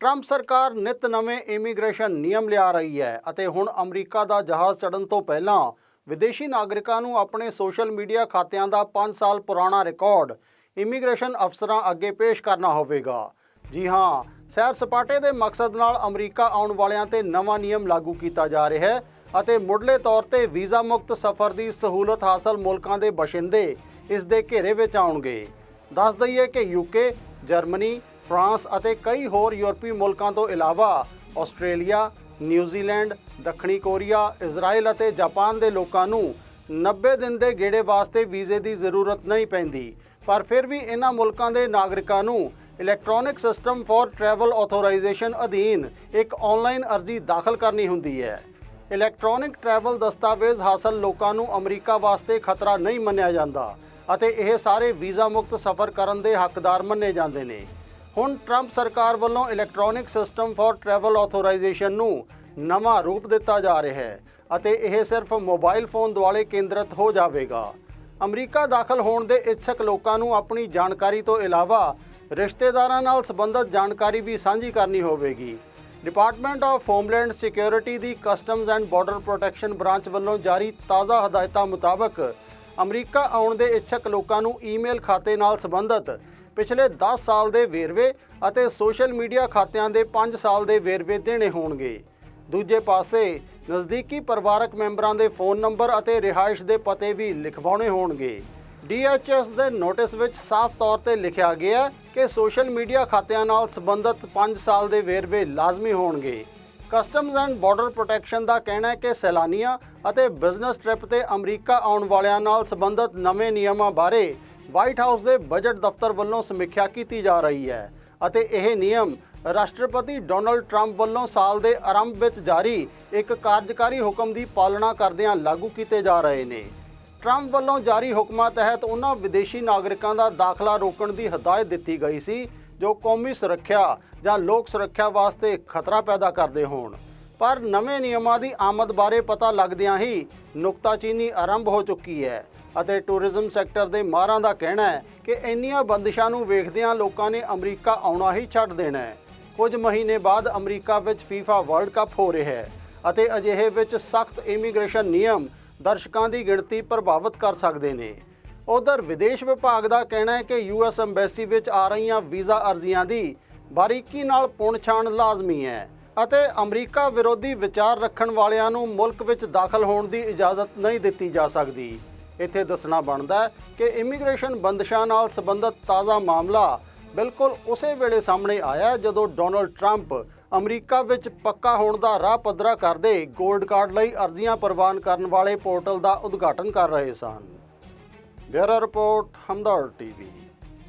Trump ਸਰਕਾਰ ਨਿਤ ਨਵੇਂ ਇਮੀਗ੍ਰੇਸ਼ਨ ਨਿਯਮ ਲਿਆ ਰਹੀ ਹੈ ਅਤੇ ਹੁਣ ਅਮਰੀਕਾ ਦਾ ਜਹਾਜ਼ ਚੜ੍ਹਨ ਤੋਂ ਪਹਿਲਾਂ ਵਿਦੇਸ਼ੀ ਨਾਗਰਿਕਾਂ ਨੂੰ ਆਪਣੇ ਸੋਸ਼ਲ ਮੀਡੀਆ ਖਾਤਿਆਂ ਦਾ 5 ਸਾਲ ਪੁਰਾਣਾ ਰਿਕਾਰਡ ਇਮੀਗ੍ਰੇਸ਼ਨ ਅਫਸਰਾਂ ਅੱਗੇ ਪੇਸ਼ ਕਰਨਾ ਹੋਵੇਗਾ। ਜੀ ਹਾਂ, ਸੈਰ ਸਪਾਟੇ ਦੇ ਮਕਸਦ ਨਾਲ ਅਮਰੀਕਾ ਆਉਣ ਵਾਲਿਆਂ ਤੇ ਨਵਾਂ ਨਿਯਮ ਲਾਗੂ ਕੀਤਾ ਜਾ ਰਿਹਾ ਹੈ ਅਤੇ ਮੁੱਢਲੇ ਤੌਰ ਤੇ ਵੀਜ਼ਾ ਮੁਕਤ ਸਫ਼ਰ ਦੀ ਸਹੂਲਤ ਹਾਸਲ ਮੁਲਕਾਂ ਦੇ ਬਸ਼ਿੰਦੇ ਇਸ ਦੇ ਘੇਰੇ ਵਿੱਚ ਆਉਣਗੇ। ਦੱਸ ਦਈਏ ਕਿ ਯੂਕੇ, ਜਰਮਨੀ ਫਰਾਂਸ ਅਤੇ ਕਈ ਹੋਰ ਯੂਰਪੀ ਮੁਲਕਾਂ ਤੋਂ ਇਲਾਵਾ ਆਸਟ੍ਰੇਲੀਆ, ਨਿਊਜ਼ੀਲੈਂਡ, ਦੱਖਣੀ ਕੋਰੀਆ, ਇਜ਼ਰਾਈਲ ਅਤੇ ਜਾਪਾਨ ਦੇ ਲੋਕਾਂ ਨੂੰ 90 ਦਿਨ ਦੇ ਗੇੜੇ ਵਾਸਤੇ ਵੀਜ਼ੇ ਦੀ ਜ਼ਰੂਰਤ ਨਹੀਂ ਪੈਂਦੀ। ਪਰ ਫਿਰ ਵੀ ਇਹਨਾਂ ਮੁਲਕਾਂ ਦੇ ਨਾਗਰਿਕਾਂ ਨੂੰ electronic system for travel authorization ਅਧੀਨ ਇੱਕ ਆਨਲਾਈਨ ਅਰਜ਼ੀ ਦਾਖਲ ਕਰਨੀ ਹੁੰਦੀ ਹੈ। ਇਲੈਕਟ੍ਰੋਨਿਕ ਟਰੈਵਲ ਦਸਤਾਵੇਜ਼ ਹਾਸਲ ਲੋਕਾਂ ਨੂੰ ਅਮਰੀਕਾ ਵਾਸਤੇ ਖਤਰਾ ਨਹੀਂ ਮੰਨਿਆ ਜਾਂਦਾ ਅਤੇ ਇਹ ਸਾਰੇ ਵੀਜ਼ਾ ਮੁਕਤ ਸਫ਼ਰ ਕਰਨ ਦੇ ਹੱਕਦਾਰ ਮੰਨੇ ਜਾਂਦੇ ਨੇ। ਹੁਣ ਟਰੰਪ ਸਰਕਾਰ ਵੱਲੋਂ electronic system for travel authorization ਨੂੰ ਨਵਾਂ ਰੂਪ ਦਿੱਤਾ ਜਾ ਰਿਹਾ ਹੈ ਅਤੇ ਇਹ ਸਿਰਫ ਮੋਬਾਈਲ ਫੋਨ ਦੁਆਲੇ ਕੇਂਦਰਿਤ ਹੋ ਜਾਵੇਗਾ। ਅਮਰੀਕਾ ਦਾਖਲ ਹੋਣ ਦੇ ਇੱਛਕ ਲੋਕਾਂ ਨੂੰ ਆਪਣੀ ਜਾਣਕਾਰੀ ਤੋਂ ਇਲਾਵਾ ਰਿਸ਼ਤੇਦਾਰਾਂ ਨਾਲ ਸੰਬੰਧਿਤ ਜਾਣਕਾਰੀ ਵੀ ਸਾਂਝੀ ਕਰਨੀ ਹੋਵੇਗੀ। Department of homeland security the customs and border protection branch ਵੱਲੋਂ ਜਾਰੀ ਤਾਜ਼ਾ ਹਦਾਇਤਾਂ ਮੁਤਾਬਕ ਅਮਰੀਕਾ ਆਉਣ ਦੇ ਇੱਛਕ ਲੋਕਾਂ ਨੂੰ ਈਮੇਲ ਖਾਤੇ ਨਾਲ ਸੰਬੰਧਿਤ ਪਿਛਲੇ 10 ਸਾਲ ਦੇ ਵੇਰਵੇ ਅਤੇ ਸੋਸ਼ਲ ਮੀਡੀਆ ਖਾਤਿਆਂ ਦੇ 5 ਸਾਲ ਦੇ ਵੇਰਵੇ ਦੇਣੇ ਹੋਣਗੇ। ਦੂਜੇ ਪਾਸੇ, ਨਜ਼ਦੀਕੀ ਪਰਿਵਾਰਕ ਮੈਂਬਰਾਂ ਦੇ ਫੋਨ ਨੰਬਰ ਅਤੇ ਰਿਹਾਇਸ਼ ਦੇ ਪਤੇ ਵੀ ਲਿਖਵਾਉਣੇ ਹੋਣਗੇ। DHS ਦੇ ਨੋਟਿਸ ਵਿੱਚ ਸਾਫ਼ ਤੌਰ ਤੇ ਲਿਖਿਆ ਗਿਆ ਕਿ ਸੋਸ਼ਲ ਮੀਡੀਆ ਖਾਤਿਆਂ ਨਾਲ ਸੰਬੰਧਿਤ 5 ਸਾਲ ਦੇ ਵੇਰਵੇ ਲਾਜ਼ਮੀ ਹੋਣਗੇ। ਕਸਟਮਜ਼ ਐਂਡ ਬਾਰਡਰ ਪ੍ਰੋਟੈਕਸ਼ਨ ਦਾ ਕਹਿਣਾ ਹੈ ਕਿ ਸੈਲਾਨੀਆਂ ਅਤੇ ਬਿਜ਼ਨਸ ਟ੍ਰਿਪ ਤੇ ਅਮਰੀਕਾ ਆਉਣ ਵਾਲਿਆਂ ਨਾਲ ਸੰਬੰਧਿਤ ਨਵੇਂ ਨਿਯਮਾਂ ਬਾਰੇ ਵਾਈਟ ਹਾਊਸ ਦੇ ਬਜਟ ਦਫ਼ਤਰ ਵੱਲੋਂ ਸਮੀਖਿਆ ਕੀਤੀ ਜਾ ਰਹੀ ਹੈ ਅਤੇ ਇਹ ਨਿਯਮ ਰਾਸ਼ਟਰਪਤੀ ਡੋਨਲਡ ਟਰੰਪ ਵੱਲੋਂ ਸਾਲ ਦੇ ਆਰੰਭ ਵਿੱਚ ਜਾਰੀ ਇੱਕ ਕਾਰਜਕਾਰੀ ਹੁਕਮ ਦੀ ਪਾਲਣਾ ਕਰਦਿਆਂ ਲਾਗੂ ਕੀਤੇ ਜਾ ਰਹੇ ਨੇ। ਟਰੰਪ ਵੱਲੋਂ ਜਾਰੀ ਹੁਕਮਾਂ ਤਹਿਤ ਉਹਨਾਂ ਵਿਦੇਸ਼ੀ ਨਾਗਰਿਕਾਂ ਦਾ ਦਾਖਲਾ ਰੋਕਣ ਦੀ ਹਦਾਇਤ ਦਿੱਤੀ ਗਈ ਸੀ, ਜੋ ਕੌਮੀ ਸੁਰੱਖਿਆ ਜਾਂ ਲੋਕ ਸੁਰੱਖਿਆ ਵਾਸਤੇ ਖਤਰਾ ਪੈਦਾ ਕਰਦੇ ਹੋਣ। ਪਰ ਨਵੇਂ ਨਿਯਮਾਂ ਦੀ ਆਮਦ ਬਾਰੇ ਪਤਾ ਲੱਗਦਿਆਂ ਹੀ ਨੁਕਤਾਚੀਨੀ ਆਰੰਭ ਹੋ ਚੁੱਕੀ ਹੈ। ਅਤੇ ਟੂਰਿਜ਼ਮ ਸੈਕਟਰ ਦੇ ਮਾਹਰਾਂ ਦਾ ਕਹਿਣਾ ਹੈ ਕਿ ਇੰਨੀਆਂ ਬੰਦਿਸ਼ਾਂ ਨੂੰ ਵੇਖਦਿਆਂ ਲੋਕਾਂ ਨੇ ਅਮਰੀਕਾ ਆਉਣਾ ਹੀ ਛੱਡ ਦੇਣਾ ਹੈ। ਕੁਝ ਮਹੀਨੇ ਬਾਅਦ ਅਮਰੀਕਾ ਵਿੱਚ ਫੀਫਾ ਵਰਲਡ ਕੱਪ ਹੋ ਰਿਹਾ ਹੈ ਅਤੇ ਅਜਿਹੇ ਵਿੱਚ ਸਖਤ ਇਮੀਗ੍ਰੇਸ਼ਨ ਨਿਯਮ ਦਰਸ਼ਕਾਂ ਦੀ ਗਿਣਤੀ ਪ੍ਰਭਾਵਿਤ ਕਰ ਸਕਦੇ ਨੇ। ਉਧਰ ਵਿਦੇਸ਼ ਵਿਭਾਗ ਦਾ ਕਹਿਣਾ ਹੈ ਕਿ ਯੂਐਸ ਐਮਬੈਸੀ ਵਿੱਚ ਆ ਰਹੀਆਂ ਵੀਜ਼ਾ ਅਰਜ਼ੀਆਂ ਦੀ ਬਾਰੀਕੀ ਨਾਲ ਪੁਣਛਾਣ ਲਾਜ਼ਮੀ ਹੈ ਅਤੇ ਅਮਰੀਕਾ ਵਿਰੋਧੀ ਵਿਚਾਰ ਰੱਖਣ ਵਾਲਿਆਂ ਨੂੰ ਮੁਲਕ ਵਿੱਚ ਦਾਖਲ ਹੋਣ ਦੀ ਇਜਾਜ਼ਤ ਨਹੀਂ ਦਿੱਤੀ ਜਾ ਸਕਦੀ। ਇੱਥੇ ਦੱਸਣਾ ਬਣਦਾ ਹੈ ਕਿ ਇਮੀਗ੍ਰੇਸ਼ਨ ਬੰਦਸ਼ਾਂ ਨਾਲ ਸੰਬੰਧਿਤ ਤਾਜ਼ਾ ਮਾਮਲਾ ਬਿਲਕੁਲ ਉਸੇ ਵੇਲੇ ਸਾਹਮਣੇ ਆਇਆ ਜਦੋਂ ਡੋਨਲਡ ਟਰੰਪ ਅਮਰੀਕਾ ਵਿੱਚ ਪੱਕਾ ਹੋਣ ਦਾ ਰਾਹ ਪੱਧਰਾ ਕਰਦੇ 골ਡ ਕਾਰਡ ਲਈ ਅਰਜ਼ੀਆਂ ਪ੍ਰਵਾਨ ਕਰਨ ਵਾਲੇ ਪੋਰਟਲ ਦਾ ਉਦਘਾਟਨ ਕਰ ਰਹੇ ਸਨ। Bureau report, Hamdard TV.